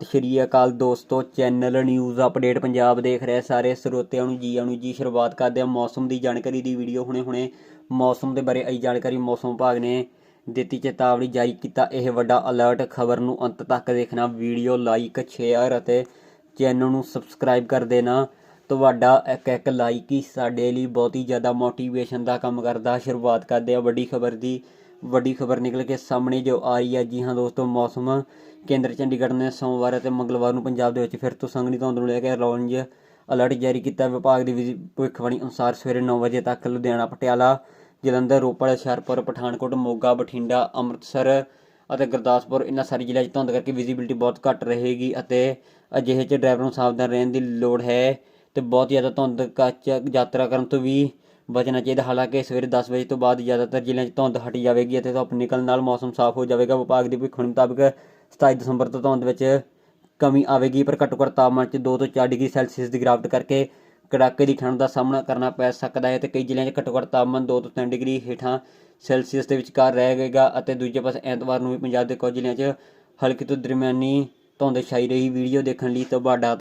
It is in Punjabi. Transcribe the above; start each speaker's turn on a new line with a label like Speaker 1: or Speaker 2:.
Speaker 1: ਸਤਿ ਸ਼੍ਰੀ ਅਕਾਲ ਦੋਸਤੋ, ਚੈਨਲ ਨਿਊਜ਼ ਅਪਡੇਟ ਪੰਜਾਬ ਦੇਖ ਰਹੇ ਸਾਰੇ ਸਰੋਤਿਆਂ ਨੂੰ ਜੀ ਆਇਆਂ ਨੂੰ ਜੀ। ਸ਼ੁਰੂਆਤ ਕਰਦੇ ਹਾਂ ਮੌਸਮ ਦੀ ਜਾਣਕਾਰੀ ਦੀ ਵੀਡੀਓ ਹੁਣੇ ਹੁਣੇ। ਮੌਸਮ ਦੇ ਬਾਰੇ ਆਈ ਜਾਣਕਾਰੀ ਮੌਸਮ ਵਿਭਾਗ ਨੇ ਦਿੱਤੀ, ਚੇਤਾਵਨੀ ਜਾਰੀ ਕੀਤਾ। ਇਹ ਵੱਡਾ ਅਲਰਟ ਖਬਰ ਨੂੰ ਅੰਤ ਤੱਕ ਦੇਖਣਾ, ਵੀਡੀਓ ਲਾਈਕ, ਸ਼ੇਅਰ ਅਤੇ ਚੈਨਲ ਨੂੰ ਸਬਸਕ੍ਰਾਈਬ ਕਰ ਦੇਣਾ। ਤੁਹਾਡਾ ਇੱਕ ਇੱਕ ਲਾਈਕ ਹੀ ਸਾਡੇ ਲਈ ਬਹੁਤ ਹੀ ਜ਼ਿਆਦਾ ਮੋਟੀਵੇਸ਼ਨ ਦਾ ਕੰਮ ਕਰਦਾ। ਸ਼ੁਰੂਆਤ ਕਰਦੇ ਹਾਂ ਵੱਡੀ ਖਬਰ ਦੀ। ਵੱਡੀ ਖਬਰ ਨਿਕਲ ਕੇ ਸਾਹਮਣੇ ਜੋ ਆ ਰਹੀ ਹੈ। ਜੀ ਹਾਂ ਦੋਸਤੋ, ਮੌਸਮ ਕੇਂਦਰ ਚੰਡੀਗੜ੍ਹ ਨੇ ਸੋਮਵਾਰ ਅਤੇ ਮੰਗਲਵਾਰ ਨੂੰ ਪੰਜਾਬ ਦੇ ਵਿੱਚ ਫਿਰ ਤੋਂ ਸੰਘਣੀ ਧੁੰਦ ਨੂੰ ਲੈ ਕੇ ਔਰੇਂਜ ਅਲਰਟ ਜਾਰੀ ਕੀਤਾ। ਵਿਭਾਗ ਦੀ ਵਿਜੀ- ਭਵਿੱਖਬਾਣੀ ਅਨੁਸਾਰ ਸਵੇਰੇ 9 ਵਜੇ ਤੱਕ ਲੁਧਿਆਣਾ, ਪਟਿਆਲਾ, ਜਲੰਧਰ, ਰੋਪੜ, ਹੁਸ਼ਿਆਰਪੁਰ, ਪਠਾਨਕੋਟ, ਮੋਗਾ, ਬਠਿੰਡਾ, ਅੰਮ੍ਰਿਤਸਰ ਅਤੇ ਗੁਰਦਾਸਪੁਰ ਇਹਨਾਂ ਸਾਰੇ ਜ਼ਿਲ੍ਹਿਆਂ 'ਚ ਧੁੰਦ ਕਰਕੇ ਵਿਜ਼ਿਬਿਲਟੀ ਬਹੁਤ ਘੱਟ ਰਹੇਗੀ ਅਤੇ ਅਜਿਹੇ 'ਚ ਡਰਾਈਵਰ ਨੂੰ ਸਾਵਧਾਨ ਰਹਿਣ ਦੀ ਲੋੜ ਹੈ ਤੇ ਬਹੁਤ ਜ਼ਿਆਦਾ ਧੁੰਦ ਕੱਚ ਯਾਤਰਾ ਕਰਨ ਤੋਂ ਵੀ ਬਚਣਾ ਚਾਹੀਦਾ। ਹਾਲਾਂਕਿ ਸਵੇਰੇ 10 ਵਜੇ ਤੋਂ ਬਾਅਦ ਜ਼ਿਆਦਾਤਰ ਜ਼ਿਲ੍ਹਿਆਂ 'ਚ ਧੁੰਦ ਹਟ ਜਾਵੇਗੀ ਅਤੇ ਧੁੱਪ ਨਿਕਲਣ ਨਾਲ ਮੌਸਮ ਸਾਫ਼ ਹੋ ਜਾਵੇਗਾ। ਵਿਭਾਗ ਦੀ ਭਵਿੱਖਬਾਣੀ ਮੁਤਾਬਕ 27 ਦਸੰਬਰ ਤੋਂ ਧੁੰਦ ਵਿੱਚ ਕਮੀ ਆਵੇਗੀ, ਪਰ ਘੱਟੋ ਘੱਟ ਤਾਪਮਾਨ 'ਚ 2 ਤੋਂ 4 ਡਿਗਰੀ ਸੈਲਸੀਅਸ ਦੀ ਗਿਰਾਵਟ ਕਰਕੇ ਕੜਾਕੇ ਦੀ ਠੰਡ ਦਾ ਸਾਹਮਣਾ ਕਰਨਾ ਪੈ ਸਕਦਾ ਹੈ ਤੇ ਕਈ ਜ਼ਿਲ੍ਹਿਆਂ 'ਚ ਘੱਟੋ ਘੱਟ ਤਾਪਮਾਨ 2 ਤੋਂ 3 ਡਿਗਰੀ ਹੇਠਾਂ ਸੈਲਸੀਅਸ ਦੇ ਵਿਚਕਾਰ ਰਹੇਗਾ ਅਤੇ ਦੂਜੇ ਪਾਸੇ ਐਤਵਾਰ ਨੂੰ ਵੀ ਪੰਜਾਬ ਦੇ ਕੁਝ ਜ਼ਿਲ੍ਹਿਆਂ 'ਚ ਹਲਕੀ ਤੋਂ ਦਰਮਿਆਨੀ ਧੁੰਦ ਛਾਈ ਰਹੀ। ਵੀਡੀਓ ਦੇਖਣ ਲਈ ਤੁਹਾਡਾ